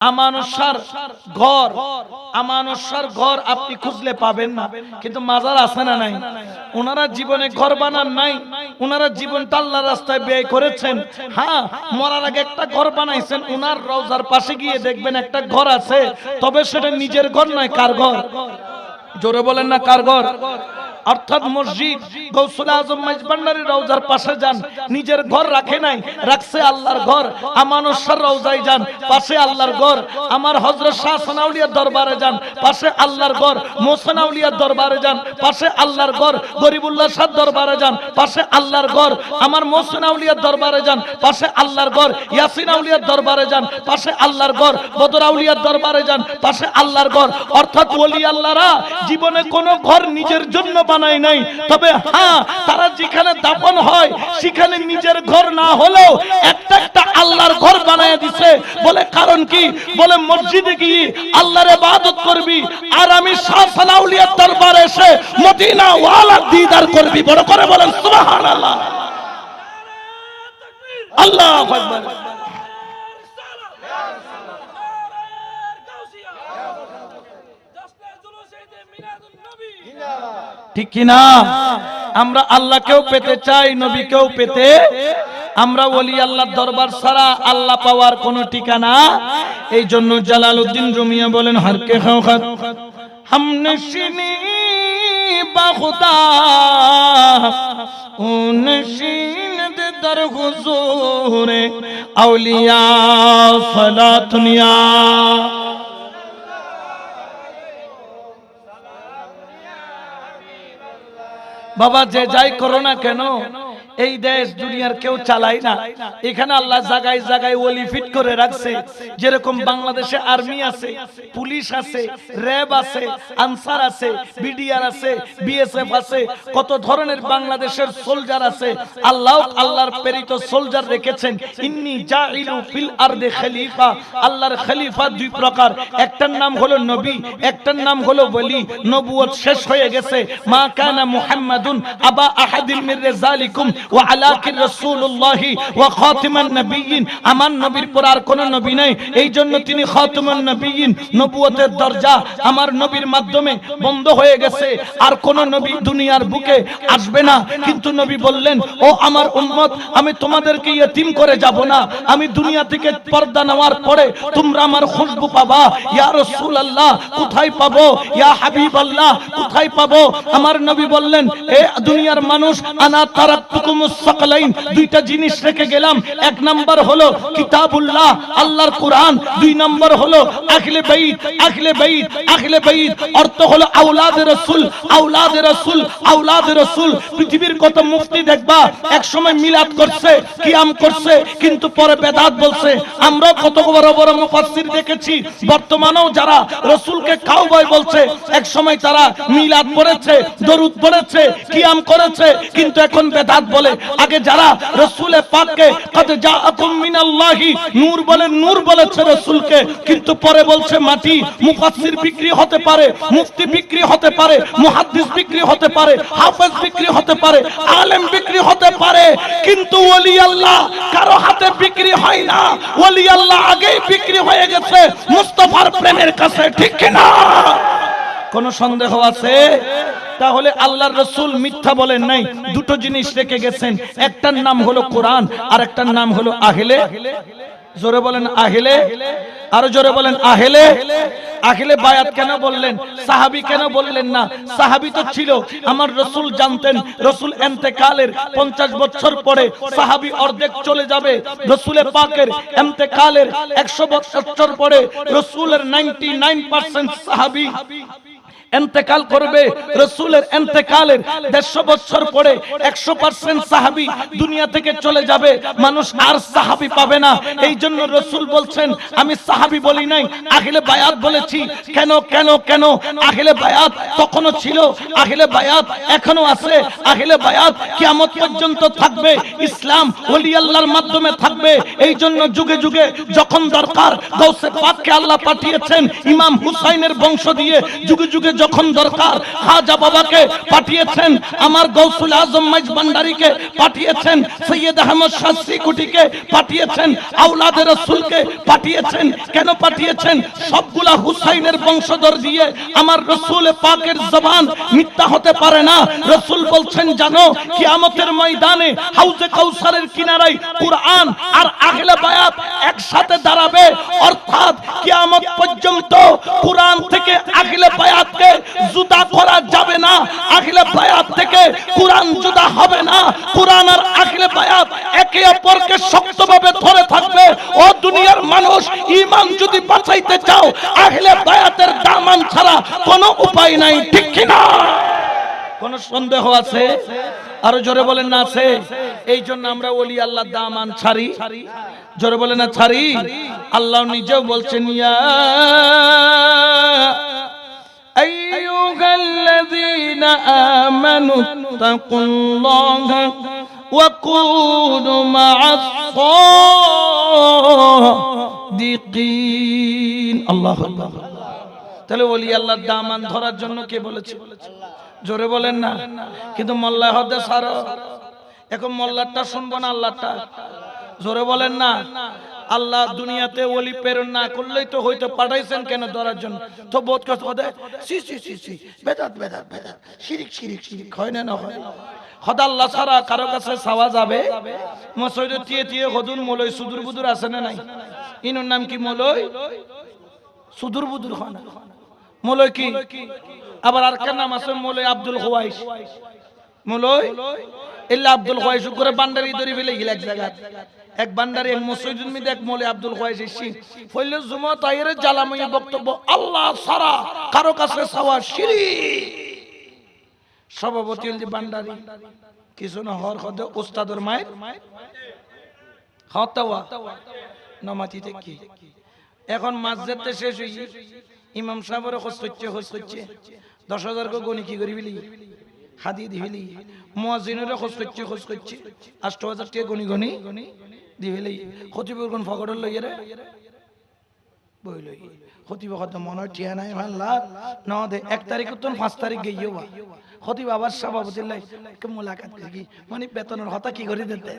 আমানুষার ঘর আমানুষার ঘর আপনি খুঁজলে পাবেন কিন্তু মাজার আছে না নাই? জীবনে ঘর বানান নাই আল্লাহ রাস্তায় ব্যয় করেছেন। হ্যাঁ মরার আগে একটা ঘর বানাইছেন ওনার পাশে গিয়ে দেখবেন একটা ঘর আছে, তবে সেটা নিজের ঘর নয়, কার ঘর? জোরে বলেন না, কার ঘর? অর্থাৎ মসজিদ, গৌসুল আজম মাইজবান্ডারি রওজার পাশে যান, নিজের ঘর রাখে নাই, রাখছে আল্লাহর ঘর আমানুষার রওজায় যান, পাশে আল্লাহর ঘর, আমার হযরত শাহ সানাউলিয়ার দরবারে যান, পাশে আল্লাহর ঘর মোসানাউলিয়ার দরবারে যান, পাশে আল্লাহর ঘর, গরিবুল্লাহ শাহ দরবারে যান, পাশে আল্লাহর ঘর, আমার মোসানাউলিয়ার দরবারে যান, পাশে আল্লাহর ঘর, ইয়াসিন আউলিয়ার দরবারে যান, পাশে আল্লাহর ঘর, বদর আউলিয়ার দরবারে যান, পাশে আল্লাহর ঘর, অর্থাৎ ওলি আল্লাহরা জীবনে কোনো ঘর নিজের জন্য বানায় নাই। তবে হ্যাঁ তারা যেখানে দাফন হয়, সেখানে নিজের ঘর না হলেও একটা একটা আল্লাহর ঘর বানায় দিছে। বলে কারণ কি? বলে মসজিদে গিয়ে আল্লাহর ইবাদত করবি, আর আমি শাহ দরবারে এসে মদিনা ওয়ালা দিদার করবি। বড় করে বলেন, সুবহানাল্লাহ। আল্লাহু আকবার। ঠিক কি না আমরা আল্লাহকেও পেতে চাই, নবীকেও পেতে। আমরা বলি আল্লাহ দরবার সারা আল্লাহ পাওয়ার কোন ঠিকানা? এই জন্য জালালউদ্দিন জমিয়া বলেন হারকে খাওখাত হামনে শিনি বা আউলিয়া ফলা দুনিয়া। বাবা যে যাই করো না কেন? এই দেশ দুনিয়ার কেউ চালায় না। এখানে আল্লাহ জায়গায় জায়গায় ওলি ফিট করে রাখছে। যেরকম বাংলাদেশে আর্মি আছে, পুলিশ আছে, র্যাব আছে, আনসার আছে, বিডিআর আছে, বিএসএফ আছে, কত ধরনের বাংলাদেশের সোলজার আছে। আল্লাহ আল্লাহর প্রেরিত সোলজার রেখেছেন। ইন্নি জাইলু ফিল আরদে খলিফা। আল্লাহর খলিফা দুই প্রকার। একটার নাম হলো নবী, একটার নাম হলো ওলি। নবুয়ত শেষ হয়ে গেছে। মা কানা মুহাম্মাদুন আবা আহাদিন মির রিজালিকুম। রাসূলুল্লাহ ওয়া খাতিমান আমার নবীর পর আর কোন নবী নাই। তিনি খাতিমান নবুয়তের দরজা আমার নবীর মাধ্যমে বন্ধ হয়ে গেছে। আর কোন নবী দুনিয়ার বুকে আসবে না। কিন্তু নবী বললেন, ও আমার উম্মত, আমি তোমাদেরকে ইয়তিম করে যাব না। আমি দুনিয়া থেকে পর্দা নেওয়ার পরে তোমরা আমার খুশবু পাবা। ইয়া রাসূলুল্লাহ, কোথায় পাবো? ইয়া হাবিবাল্লাহ, কোথায় পাবো? আমার নবী বললেন, এ দুনিয়ার মানুষ, আনা তারাক্তুকুমুস সাকলাইন দুইটা জিনিস রেখে গেলাম। এক নাম্বার হলো কিতাবুল্লাহ, আল্লাহর কোরআন। দুই নাম্বার হলো আখলে বাইত আখলে বাইত আখলে বাইত। অর্থ হলো রাসূল রাসূল রাসূল। পৃথিবীর কত মুফতি দেখবা এক সময় মিলাদ করছে, কিয়াম করছে, কিন্তু পরে বেদাত বলছে। আমরা কত বড় বড় মুফাসসির দেখেছি। বর্তমানেও যারা রাসূলকে কাউবয় বলছে এক সময় তারা মিলাদ পড়েছে, দরুদ পড়েছে, কিয়াম করেছে, কিন্তু এখন বেদাত বলে আগে যারা রসুলে পাককে কত জাআকুম মিনাল্লাহি নূর বলে, নূর বলেছে রসুলকে, কিন্তু পরে বলছে মাটি, মুফাসসির বিক্রি হতে পারে, মুফতি বিক্রি হতে পারে, মুহাদ্দিস বিক্রি হতে পারে, হাফেজ বিক্রি হতে পারে, আলেম বিক্রি হতে পারে, কিন্তু ওলি আল্লাহ কারও হাতে বিক্রি হয় না। ওলি আল্লাহ আগেই বিক্রি হয়ে গেছে, মুস্তাফার প্রেমের কাছে, ঠিক কিনা? কোন সন্দেহ আছে? তাহলে আল্লাহর রসুল মিথ্যা বলেন নাই, দুটো জিনিস রেখে গেছেন। একটার নাম হলো কোরআন, আর একটার নাম হলো আহেলে। জোরে বলেন আহেলে। আরও জোরে বলেন আহেলে। আখিলে বায়াত কেন বললেন? সাহাবি কেন বললেন না? সাহাবি তো ছিল। আমার রসুল জানতেন, রসুল এন্তেকালের পঞ্চাশ বছর পরে সাহাবি অর্ধেক চলে যাবে। রসুলের পাকের এন্তেকালের একশো বছর পরে রসুলের নাইনটি নাইন পার্সেন্ট সাহাবি। এন্তেকাল করবে, রসুলের এন্তেকালের দেড়শো বছর পরে একশো পার্সেন্ট সাহাবি দুনিয়া থেকে চলে যাবে, মানুষ আর সাহাবি পাবে না। এই জন্য রসুল বলছেন, আমি সাহাবি বলি নাই আখিলে বায়াত বলেছি। কেন কেন কেন? আখিলে বায়াত তখনও ছিল আখিলে বায়াত এখনও আছে। আখিলে বায়াত কিয়ামত পর্যন্ত থাকবে, ইসলাম ওলি আল্লাহর মাধ্যমে থাকবে। এই জন্য যুগে যুগে যখন দরকার গৌসে পাককে আল্লাহ পাঠিয়েছেন, ইমাম হুসাইনের বংশ দিয়ে, যুগে যুগে যখন দরকার খাজা বাবাকে পাঠিয়েছেন, আমার গৌসুল আজম মাইজ ভান্ডারীকে পাঠিয়েছেন, সৈয়দ আহমদ শাস্ত্রী কুটিকে পাঠিয়েছেন আউলাদের রসুলকে পাঠিয়েছেন, কেন পাঠিয়েছেন? সবগুলা হুসাইনের বংশধর দিয়ে আমার রসুল পাকের জবান মিথ্যা হতে পারে না। রসুল বলছেন, জানো, কিয়ামতের ময়দানে হাউজে কাউসারের কিনারায় কুরআন আর আহলে বায়াত একসাথে দাঁড়াবে। অর্থাৎ কিয়ামত পর্যন্ত কোরআন থেকে আহলে বায়াতকে জুদা করা যাবে না আহলে বায়াত থেকে কোরআন জুদা হবে না। কোরআন আর আহলে বায়াত একে অপরকে শক্তভাবে ধরে থাকবে। ও দুনিয়ার মানুষ ঈমান যদি বাঁচাইতে চাও আহলে বায়াতের দামান ছাড়া কোনো উপায় নাই, ঠিক কি না কোন সন্দেহ আছে? আরও জোরে বলেন না আছে। এই জন্য আমরা বলি আল্লাহ দামান ছাড়ি। জোরে বলে না ছাড়ি? আল্লাহ নিজেও বলছেন, ইয়া أيها الذين آمنوا اتقوا الله وكونوا مع الصادقين الله أكبر তাহলে ওলি আল্লাহর দামান ধরার জন্য কে বলেছে জোরে বলেন না কিন্তু মোল্লা হদে সার এখন মোল্লারটা শুনবো না আল্লাহটা জোরে বলেন না আল্লাহ দুনিয়াতে ওলি প্রেরণ না করলেই তো হয়তো পাঠাইছেন কেন ধরার জন্য? তো বোধ কষ্ট হদে সি সি সি সি, বেদাত বেদাত বেদাত, শিরিক শিরিক শিরিক, হয় না না হয়? হদা আল্লাহ ছাড়া কারও কাছে চাওয়া যাবে? মসজিদ তিয়ে তিয়ে হদুর মলই সুদূর বুদুর আছে না নাই? ইনুর নাম কি মলই সুদূর বুদুর হয় না। মলয় কি? আবার আর কার নাম আছে? মলয় আব্দুল খোয়াইশ মলয়? ইল্লা আব্দুল খোয়াইশ করে বান্ডারি ধরে ফেলে গিল এক জায়গা এক বান্ডারি এক মসজিদুল মিদে এক মলে আব্দুল খোয়াইশ এসি ফইলে জুমা তাইরে জালামাই বক্তব্য, আল্লাহ সারা কারও কাছে সাওয়া শিরি সভাপতি হল বান্ডারি কিছু না হর হদে ওস্তাদর মায়ের হতাওয়া নমাতিতে কি? এখন মাছ যেতে শেষ হই ইমাম সাহেবের করছে, খোঁজ করছে। দশ হাজার গণি কি করি বিলি হাদি দিবিলি মুয়াজিনের খোঁজ করছে খোঁজ করছে আষ্ট হাজার টাকা গণি গণি দিবিলি খতিবুর কোন ফকড় লই রে। বই লই। খতিব কত মনে টিয়া নাই ভালো লাভ ন দে, এক তারিখ তো পাঁচ তারিখ গিয়ে বা। খতিব আবার সভাপতির লাই মোলাকাত করি মানে বেতনের হতা কি করে দিতে?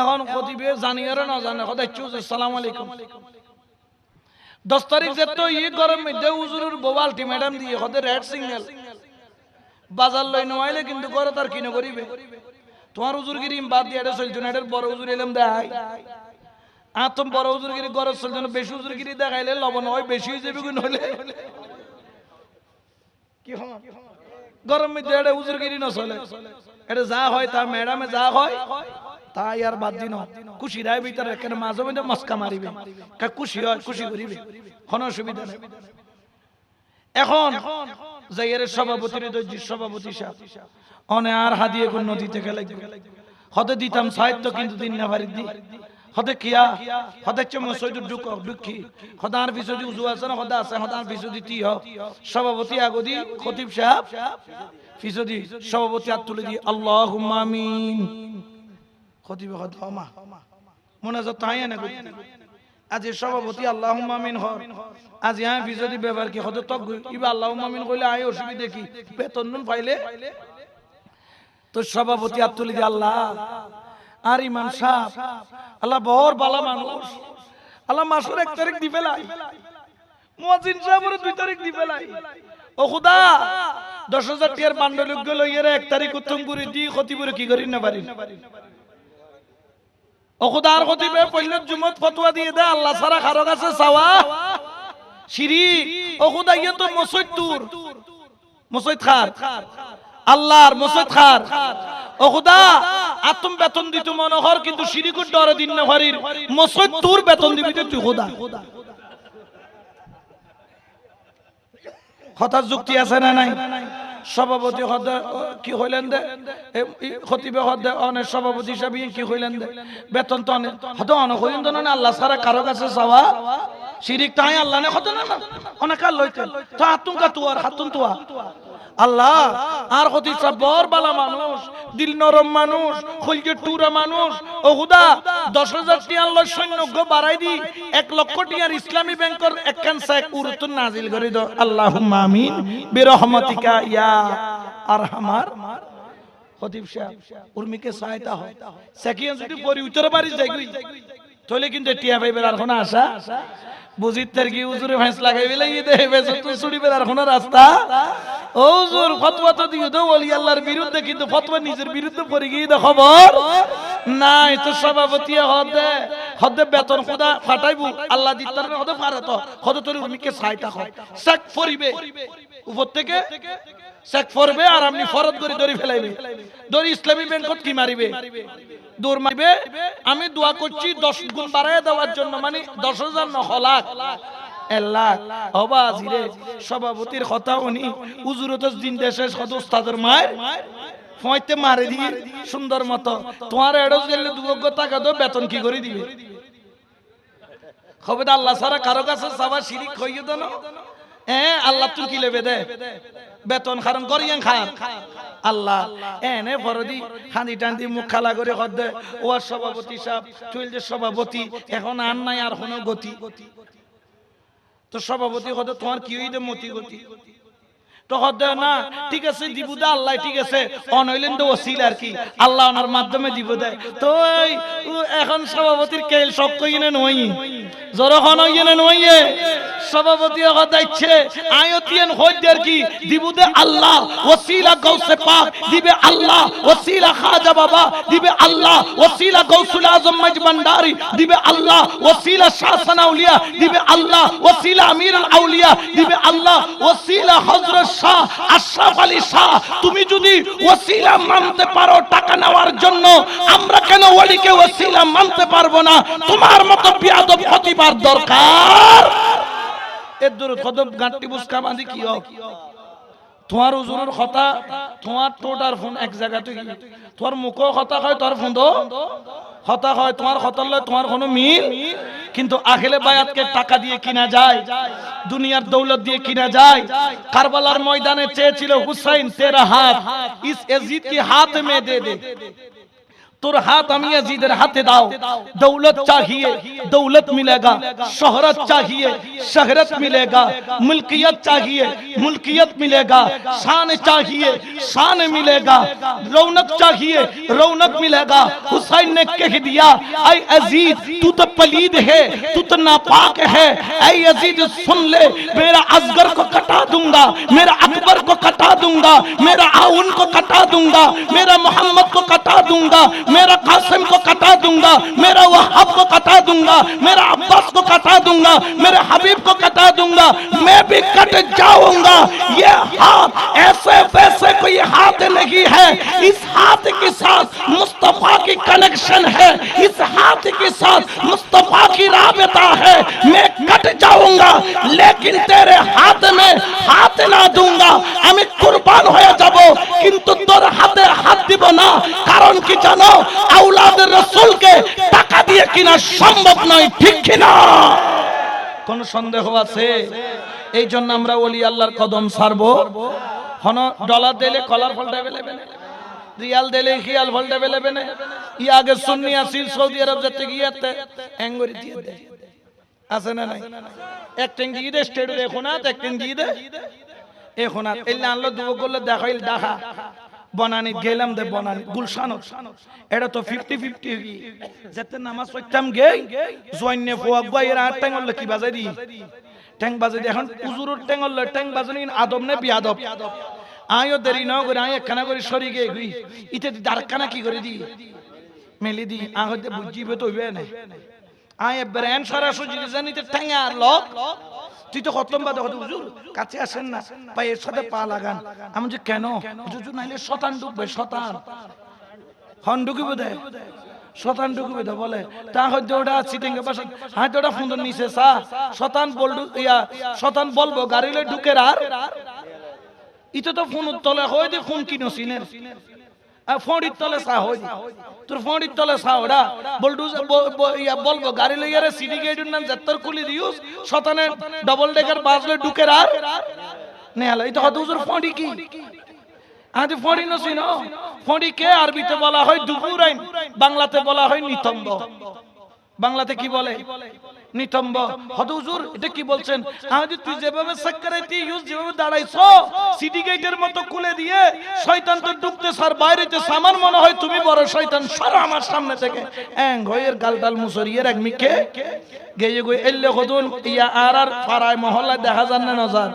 এখন খতিবে জানিয়ারও না জানে। খদাই চুজ আসসালামু আলাইকুম। দশ তারিখ যে তো ই গরম মধ্যে উজুরের বোবালটি ম্যাডাম দিয়ে হতে রেড সিগন্যাল বাজার লই নমাইলে কিন্তু করে তার কিনে করিবে। তোমার উজুরগিরি বাদ দিয়ে এটা চলছে না এটার বড় উজুর এলাম দেখাই। আতম বড় উজুরগিরি গরজ চলছে না বেশি উজুরগিরি দেখাইলে লবণ হয় বেশি হয়ে যাবে হলে কি গরম মধ্যে এটা উজুরগিরি না চলে এটা যা হয় তার ম্যাডামে যা হয় তাই আর বাদ দিন। খুশি রায় ভিতরে কেন মাঝে মধ্যে মস্কা মারিবে। কা খুশি হয় খুশি করিবে। কোনো অসুবিধা নেই। এখন জাইয়ের সভাপতির দর্জির সভাপতি সাহেব অনে আর হাদিয়ে কোন নদীতে গেলে হতে দিতাম সাহিত্য কিন্তু দিন না বাড়ি দি। হতে কিয়া হতে চে মসজিদ দুঃখ, দুঃখী। হদার বিসদি উজু আছে না, হদা আছে হদার বিসদি তি হ সভাপতি আগদি, খতিব সাহেব। ফিসদি সভাপতি হাত তুলে দিয়ে, আল্লাহুম্মা আমিন। খতিবে হদ মা মোনাজাত তাই না আজ সভাপতি আল্লাহ মামিন হর আজি ইহা বিজদি ব্যবহার কি হতে তক ইবা আল্লাহ মামিন কইলে আয় অসুবিধে কি? বেতন নুন পাইলে? তো সভাপতি আব্দুল আল্লাহ, আর ইমাম সাহেব, আল্লাহ, বহর বালা মানুষ। আল্লাহ, মাসের এক তারিখ দি ফেলাই। মুয়াজ্জিন সাহেবের দুই তারিখ দি ফেলাই। ও খুদা, দশ হাজার টিয়ার বান্ডলিক ইয়ের এক তারিখ উত্তম করে দি, খতিবরে কি করি না পারি অখুদার খতিবে পল্লত জুমত ফতোয়া দিয়ে দে, আল্লাহ সারা কারও কাছে চাওয়া? শিরি অখুদা ইয়ে তো মসজিদ তুর মসজিদ খার আল্লাহর মসজিদ খার অখুদা, আতম বেতন দিত মনোহর কিন্তু শিরিকুর ডরে দিন না হরির মসজিদ তুর বেতন দিবি তুই, খোদা। হঠাৎ যুক্তি আছে না নাই? সভাপতি হদে কি হইলেন দে? খতিবে হদে অনেক সভাপতি হিসাবে কি হইলেন দে? বেতন তো অনেক, হতে অনেক হইলেন তো না আল্লাহ সারা কারও কাছে চাওয়া শিরিক তাই আল্লাহ নে হতে না অনেক আর লইতেন তো হাতুন কা তুয়ার, হাতুন তুয়া। আল্লাহ আর হতি বর বালা মানুষ দিল নরম মানুষ হলকে টুরা মানুষ। ও হুদা দশ হাজার আল্লাহ সৈন্য বাড়াই দি এক লক্ষ টিয়ার ইসলামী ব্যাংকের একখান সাইক উরুতুন নাজিল করে দাও। আল্লাহ আমিন। বিরহমতিকা ইয়া আর আমার খতিব সাহেব উর্মিকে সহায়তা হয়। সেকিয়ান যদি পরি উত্তর পারি যাই তাহলে কিন্তু টিয়া পাইবে আর কোনো আশা? বুঝিত কি উজুরে ভেঁস লাগাই বেলে দে বেশ তুই ছুড়ি বেলার কোনো রাস্তা? ও উজুর ফতোয়া তো দিও তো, ওলি আল্লাহর বিরুদ্ধে, কিন্তু ফতোয়া নিজের বিরুদ্ধে পড়ে গিয়ে খবর। নাই তো সভাপতি হদে হদে বেতন খোদা ফাটাইবু, আল্লাহ দিতার হদে তো হদে তোর উর্মিকে সহায়তা হয় সাক ফরিবে, উপর থেকে চেক করবে আর আপনি ফরত করে দড়ি ফেলাইবে। দড়ি ইসলামী ব্যাংকত কি মারিবে? দৌড় মারিবে। আমি দোয়া করছি দশ গুণ বাড়ায় দেওয়ার জন্য মানে দশ হাজার নখ লাখ। সভাপতির কথা উনি উজুরত দিন দেশে সদ উস্তাদের মায়ের ফয়তে মারে দিয়ে সুন্দর মতো। তোমার গেলে দুবগ্য টাকা তো বেতন কি করে দিবে? খবর আল্লাহ সারা কারও কাছে সাবা শিরিক হইয়ে দেন। হ্যাঁ আল্লাহ তুই কি লেবে দে? বেতন খারণ করিয়েন খান। আল্লাহ এনে ফরদি, হাঁদি টান্দি মুখ খালা করে হদ্দে ওয়ার সভাপতি সাহেব সভাপতি, এখন আর নাই, আর কোনো গতি। তো সভাপতি হতো তোমার কি হইতে মতি গতি? তো হদ্দে না, ঠিক আছে, দিব দে, আল্লাহ, ঠিক আছে। অনইলেন তো ওসিল আর কি। আল্লাহ ওনার মাধ্যমে দিব দেয় তো এখন সভাপতির কেল সব কইনে নই যখন হইনে নইয়ে সভাপতি ইচ্ছে আয়তিয়ান হইদের কি দিবুদে আল্লাহ, ওসিলা গৌসে পাক, দিবে আল্লাহ, ওসিলা খাজা বাবা, দিবে আল্লাহ, ওসিলা গৌসুল আজম মজ দিবে আল্লাহ, ওসিলা শাসন আউলিয়া দিবে আল্লাহ, ওসিলা আমিরুল আউলিয়া, দিবে আল্লাহ, ওসিলা হযরত শাহ, আশরাফ আলী শাহ, তুমি যদি ওসিলা মানতে পারো টাকা নেওয়ার জন্য, আমরা কেন ওলিকে ওসিলা মানতে পারব না? তোমার মতো বিয়াদব হতিবার দরকার। এর দূর কত গাঁটটি বুসকা বাঁধি কি হোক? তোমার উজুরের কথা, তোমার টোটার ফোন এক জায়গা তুই তোমার মুখ কথা হয় তোর ফোন হতা হয় তোমার হতার লয় তোমার কোনো মিল। কিন্তু আখেলে বায়াতকে টাকা দিয়ে কিনা যায়, দুনিয়ার দৌলত দিয়ে কিনা যায়। কারবালার ময়দানে চেয়েছিল হুসাইন, তেরা হাত। ইস এজিদ কি হাত মে দে দে। তোর হাত আমি अजीदर हाथे दाओ दौलत चाहिए दौलत मिलेगा शोहरत चाहिए शहरत मिलेगा मुल्कियत चाहिए मुल्कियत मिलेगा शान चाहिए शान मिलेगा रौनक चाहिए रौनक मिलेगा हुसैन ने कह दिया ऐ अजीज तू तो पलीद है तू तो नापाक है ऐ अजीज सुन ले मेरा असगर को कटा दूंगा मेरा अकबर को कटा दूंगा मेरा आउन को कटा दूंगा मेरा मोहम्मद को कटा दूंगा मेरा कासिम को कटा दूंगा मेरा वहाब को कटा दूंगा मेरा अब्बास को कटा दूंगा मेरे हबीब को कटा दूंगा मैं भी कट जाऊंगा ये हाथ ऐसे वैसे कोई हाथ नहीं है इस हाथ के साथ मुस्तफा की कनेक्शन है इस हाथ के साथ मुस्तफा की राबता है मैं कट जाऊंगा लेकिन तेरे हाथ में हाथ ना दूंगा আমি কুরবান হয়ে যাব কিন্তু তোর হাতে হাত দিব না কারণ কি জানো আউলাদের রসুলকে টাকা দিয়ে কিনা সম্ভব নয়, ঠিক কিনা? কোন সন্দেহ আছে? এই জন্য আমরা ওলি আল্লাহর কদম সারবো ডলার দিলে কলার ফলটা রিয়াল দিলে ফলটা ই আগে সুন্নি আসিল সৌদি আরব যেতে গিয়েতে এঙ্গরি দিয়ে দেয় আছে না নাই? এক ট্যাঙ্ক দিয়ে দে স্টেডু দেখো না এক দে। এখন এলে আনলো দুবো করলে দেখাইল দেখা বনানি গেলাম দে বনানি গুলশান। এটা তো ফিফটি ফিফটি। যেতে নামাজ পড়তাম গে। জয়নে ফোয়াক বাই এর ট্যাং কি বাজাই দি ট্যাং বাজাই দি এখন উজুরুর ট্যাং হল ট্যাং বাজানি আদব নে বিয়াদব। আয়ও দেরি ন করে আয় একখানা করে সরি গে গুই ইতে দারখানা কি করে দি? মেলি দি। আহতে বুঝিবে তো হইবে না। আয় ব্র্যান্ড সারা সুজি জানিতে ঠ্যাঙ্গা আর লক। তুই তো কত দেখো হুজুর কাছে আসেন না পায়ের সাথে পা লাগান। আমি যে কেন? হুজুর নাইলে শতান ডুববে শতান। হন, ঢুকিবে দে। শতান ঢুকিবে দে, বলে। তা হয়তো ওটা সিটিংয়ে বসে। হয়তো ওটা ফুন্দর নিচে সা। শতান বল ইয়া, শতান বলব, গাড়ি লই ঢুকে আর? ইতো তো ফোন তলে হয় দে ফোন কিনো সিনের ফোঁড়ির তলে সা হই তোর ফোঁড়ির তলে সা ওরা বলডু বলব, গাড়ি লইয়া রে সিটি গেটের নাম যাত্তর কুলি দিউস, শতানে ডবল ডেকার বাস লই ঢুকে আর? নেহালা এটা হয়তো হুজুর ফড়ি কি? আজ ফড়ি নসি ন? ফড়ি কে আরবিতে বলা হয় দুপুর আইন, বাংলাতে বলা হয় নিতম্ব। বাংলাতে কি বলে? নিতম্ব। হদ হুজুর এটা কি বলছেন? আমি তুই যেভাবে সাক্কারাইতি ইউজ যেভাবে দাঁড়াইছো সিটি গেটের মতো খুলে দিয়ে শয়তান তো ডুবতে সার বাইরেতে সামান মনে হয় তুমি বড় শয়তান সর আমার সামনে থেকে। এং হয়ের গালডাল মুসরিয়ের এক মিকে গেয়ে গই এল্লে হদুন ইয়া আর আর পাড়ায় মহল্লা দেখা যান না নজার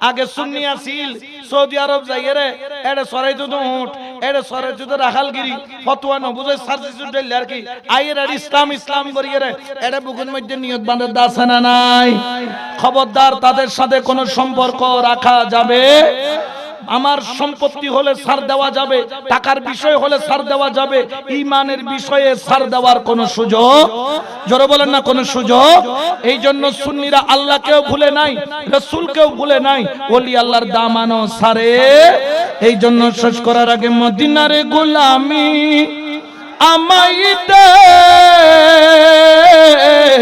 আগে সুন্নি আসিল সৌদি আরব যাইয়ে এটা সরাই তো উঠ এটা সরাই তো রাখালগিরি ফতোয়া ন বুঝে সার্জিস ডেল আর কি আইয়ের আর ইসলাম ইসলাম করিয়ে রে। বুকুন মধ্যে নিয়ত বান্ধব দাসে না নাই। খবরদার তাদের সাথে কোনো সম্পর্ক রাখা যাবে? আমার সম্পত্তি হলে সার দেওয়া যাবে, টাকার বিষয় হলে সার দেওয়া যাবে, ইমানের বিষয়ে সার দেওয়ার কোনো সুযোগ? জোরে বলেন না কোনো সুযোগ? এই জন্য সুন্নিরা আল্লাহকেও ভুলে নাই, রসুলকেও ভুলে নাই, ওলি আল্লাহর দামানো সারে। এই জন্য শেষ করার আগে মদিনারে গোলামি আমাই